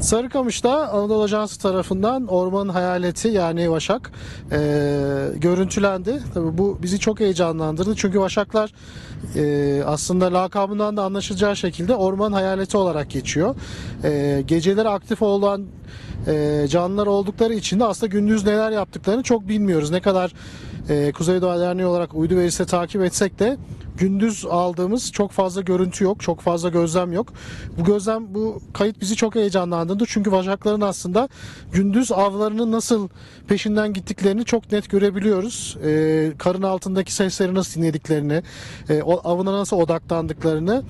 Sarıkamış'ta Anadolu Ajansı tarafından ormanın hayaleti yani Vaşak e, görüntülendi. Tabii bu bizi çok heyecanlandırdı. Çünkü Vaşaklar e, aslında lakabından da anlaşılacağı şekilde orman hayaleti olarak geçiyor. E, geceleri aktif olan e, canlılar oldukları için de aslında gündüz neler yaptıklarını çok bilmiyoruz. Ne kadar e, Kuzey Doğa Derneği olarak uydu verisi takip etsek de gündüz aldığımız çok fazla görüntü yok, çok fazla gözlem yok. Bu gözlem, bu kayıt bizi çok heyecanlandırdı. Çünkü vaşakların aslında gündüz avlarının nasıl peşinden gittiklerini çok net görebiliyoruz. Ee, karın altındaki sesleri nasıl dinlediklerini, e, avına nasıl odaklandıklarını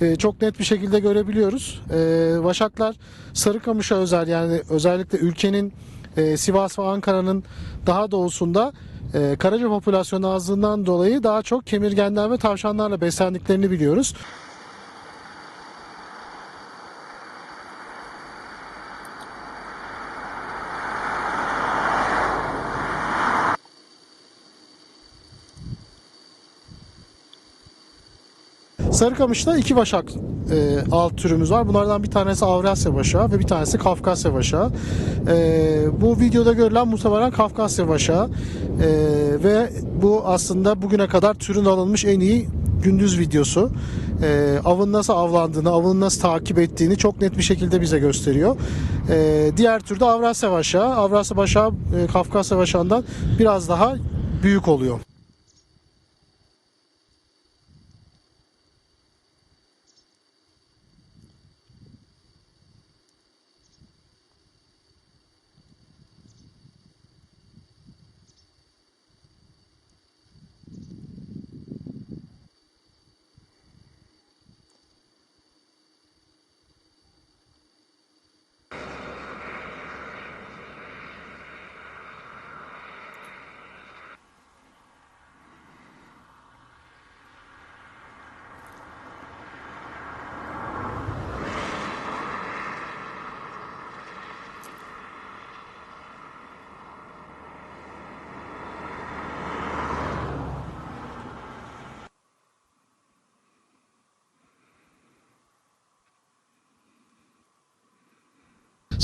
e, çok net bir şekilde görebiliyoruz. Ee, vaşaklar Sarıkamış'a özel yani özellikle ülkenin e, Sivas ve Ankara'nın daha doğusunda e, karaca popülasyonu azlığından dolayı daha çok kemirgenler ve tavşanlarla beslendiklerini biliyoruz. Sarıkamış'ta iki başak e, alt türümüz var. Bunlardan bir tanesi Avrasya başağı ve bir tanesi Kafkasya başağı. E, bu videoda görülen muhtemelen Kafkasya başağı. E, ve bu aslında bugüne kadar türün alınmış en iyi gündüz videosu. E, avın nasıl avlandığını, avını nasıl takip ettiğini çok net bir şekilde bize gösteriyor. E, diğer tür de Avrasya başağı. Avrasya başağı e, Kafkasya başağından biraz daha büyük oluyor.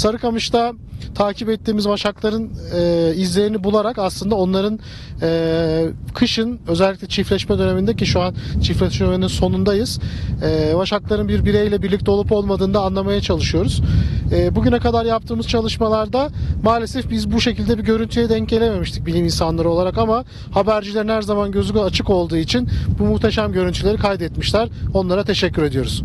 Sarıkamış'ta takip ettiğimiz vaşakların e, izlerini bularak aslında onların e, kışın özellikle çiftleşme döneminde ki şu an çiftleşme döneminin sonundayız. E, vaşakların bir bireyle birlikte olup olmadığını da anlamaya çalışıyoruz. E, bugüne kadar yaptığımız çalışmalarda maalesef biz bu şekilde bir görüntüye denk gelememiştik bilim insanları olarak ama habercilerin her zaman gözü açık olduğu için bu muhteşem görüntüleri kaydetmişler. Onlara teşekkür ediyoruz.